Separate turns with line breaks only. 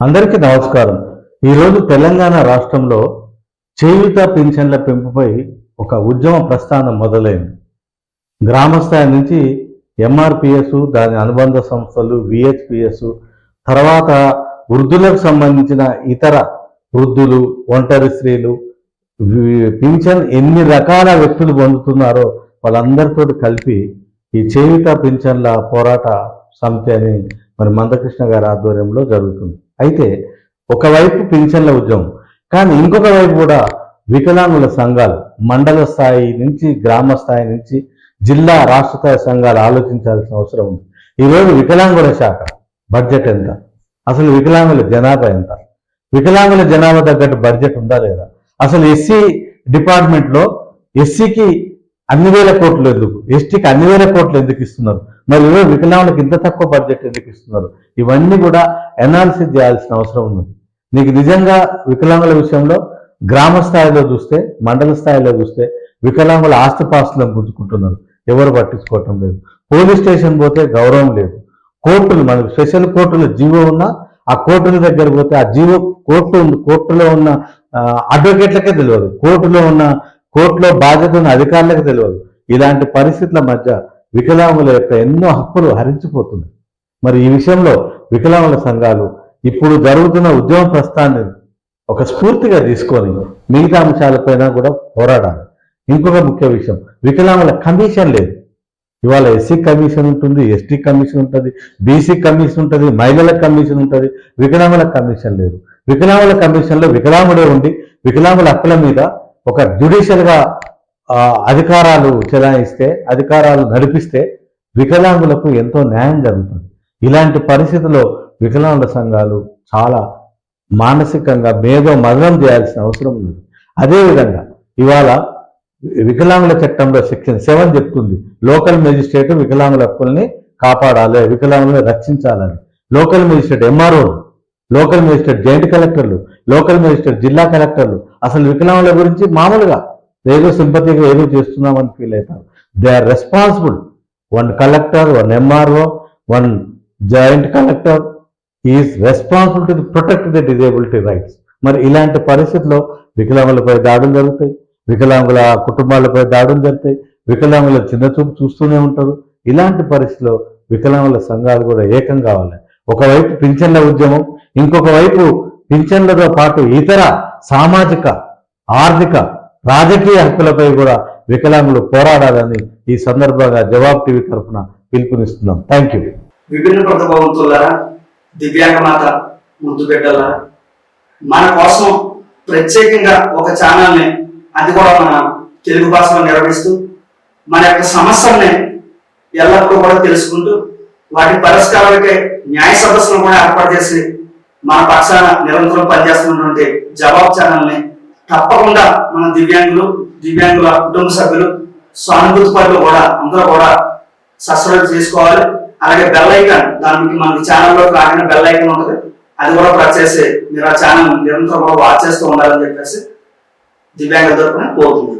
అందరికీ నమస్కారం. ఈరోజు తెలంగాణ రాష్ట్రంలో చేయుత పింఛన్ల పెంపుపై ఒక ఉద్యమ ప్రస్థానం మొదలైంది. గ్రామస్థాయి నుంచి ఎంఆర్పిఎస్ దాని అనుబంధ సంస్థలు విహెచ్పిఎస్ తర్వాత వృద్ధులకు సంబంధించిన ఇతర వృద్ధులు ఒంటరి స్త్రీలు పింఛన్ ఎన్ని రకాల వ్యక్తులు పొందుతున్నారో వాళ్ళందరితో కలిపి ఈ చేయుత పింఛన్ల పోరాట సమితి అని మరి మందకృష్ణ గారి ఆధ్వర్యంలో జరుగుతుంది. అయితే ఒకవైపు పింఛన్ల ఉద్యమం కానీ ఇంకొక వైపు కూడా వికలాంగుల సంఘాలు మండల స్థాయి నుంచి గ్రామ స్థాయి నుంచి జిల్లా రాష్ట్ర స్థాయి సంఘాలు ఆలోచించాల్సిన అవసరం ఉంది. ఈరోజు వికలాంగుల శాఖ బడ్జెట్ ఎంత? అసలు వికలాంగుల జనాభా ఎంత? వికలాంగుల జనాభా తగ్గట్టు బడ్జెట్ ఉందా లేదా? అసలు ఎస్సీ డిపార్ట్మెంట్లో ఎస్సీకి అన్ని వేల కోట్లు ఎందుకు? ఎస్టీకి అన్ని వేల కోట్లు ఎందుకు ఇస్తున్నారు? మరి ఈరోజు వికలాంగులకు ఇంత తక్కువ బడ్జెట్ ఎందుకు ఇస్తున్నారు? ఇవన్నీ కూడా ఎనాలిసిస్ చేయాల్సిన అవసరం ఉన్నది. నీకు నిజంగా వికలాంగుల విషయంలో గ్రామ స్థాయిలో చూస్తే మండల స్థాయిలో చూస్తే వికలాంగుల ఆస్తిపాస్తులను గుంజుకుంటున్నారు ఎవరు పట్టించుకోవటం లేదు. పోలీస్ స్టేషన్ పోతే గౌరవం లేదు. కోర్టులు మనకు స్పెషల్ కోర్టులో జీవో ఉన్నా ఆ కోర్టుల దగ్గర పోతే ఆ జీవో కోర్టు ఉంది కోర్టులో ఉన్న అడ్వకేట్లకే తెలియదు. కోర్టులో ఉన్న కోర్టులో బాధ్యత ఉన్న అధికారులకు తెలియదు. ఇలాంటి పరిస్థితుల మధ్య వికలాంగుల యొక్క ఎన్నో హక్కులు హరించిపోతున్నాయి. మరి ఈ విషయంలో వికలాంగుల సంఘాలు ఇప్పుడు జరుగుతున్న ఉద్యమ ప్రస్థాన్ని ఒక స్ఫూర్తిగా తీసుకొని మిగతా అంశాలపైన కూడా పోరాడాలి. ఇంకొక ముఖ్య విషయం వికలాంగుల కమిషన్ లేదు. ఇవాళ ఎస్సీ కమిషన్ ఉంటుంది ఎస్టీ కమిషన్ ఉంటుంది బీసీ కమిషన్ ఉంటుంది మహిళల కమిషన్ ఉంటుంది వికలాంగుల కమిషన్ లేదు. వికలాంగుల కమిషన్లో వికలాంగుడే ఉండి వికలాంగుల హక్కుల మీద ఒక జ్యుడిషియల్గా అధికారాలు చెలాయిస్తే అధికారాలు నడిపిస్తే వికలాంగులకు ఎంతో న్యాయం జరుగుతుంది. ఇలాంటి పరిస్థితుల్లో వికలాంగుల సంఘాలు చాలా మానసికంగా మేధో మదనం చేయాల్సిన అవసరం ఉంది. అదేవిధంగా ఇవాళ వికలాంగుల చట్టంలో సెక్షన్ సెవెన్ చెప్తుంది. లోకల్ మెజిస్ట్రేట్ వికలాంగుల హక్కుల్ని కాపాడాలి వికలాంగులను రక్షించాలని. Local magistrate MRO local magistrate joint కలెక్టర్లు లోకల్ మెజిస్ట్రేట్ జిల్లా కలెక్టర్లు. అసలు వికలాంగుల గురించి మామూలుగా ఏదో సింపతిగా ఏదో చేస్తున్నామని ఫీల్ అవుతారు. They are responsible one collector one MRO one joint collector is responsible to protect the disability rights మరి ఇలాంటి పరిస్థితుల్లో వికలాంగులపై దాడులు జరుగుతాయి. వికలాంగుల కుటుంబాలపై దాడులు జరుగుతాయి. వికలాంగుల చిన్న చూపు చూస్తూనే ఉంటారు. ఇలాంటి పరిస్థితిలో వికలాంగుల సంఘాలు కూడా ఏకం కావాలి. ఒకవైపు పింఛన్ల ఉద్యమం ఇంకొక వైపు పింఛన్లతో పాటు ఇతర సామాజిక ఆర్థిక రాజకీయ హక్కులపై కూడా వికలాంగులు పోరాడాలని ఈ సందర్భంగా జవాబు టీవీ తరఫున పిలుపునిస్తున్నాం. థ్యాంక్ యూ
విభిన్న ప్రతిభావంతులారా దివ్యాంగ మాత ముద్దు బిడ్డలారా మన కోసం ప్రత్యేకంగా ఒక ఛానల్ని అది కూడా మన తెలుగు భాషలో నిర్వహిస్తూ మన యొక్క సమస్యల్ని ఎల్లప్పుడూ కూడా తెలుసుకుంటూ వాటి పరిష్కారాలకే న్యాయ సదస్సును కూడా ఏర్పాటు చేసి మన పక్షాన నిరంతరం పనిచేస్తున్నటువంటి జవాబు ఛానల్ని తప్పకుండా మన దివ్యాంగులు దివ్యాంగుల కుటుంబ సభ్యులు సానుభూతి పనులు కూడా అందరూ కూడా సబ్స్క్రైబ్ చేసుకోవాలి. అలాగే బెల్ ఐకాన్ దానికి మనకి ఛానల్లోకి రాగానే బెల్ ఐకాన్ ఉంటుంది. అది కూడా ప్రెస్ చేసి మీరు ఆ ఛానల్ నిరంతరం కూడా వాచ్ చేస్తూ ఉండాలని చెప్పేసి దివ్యాంగ తరపున కోరుతుంది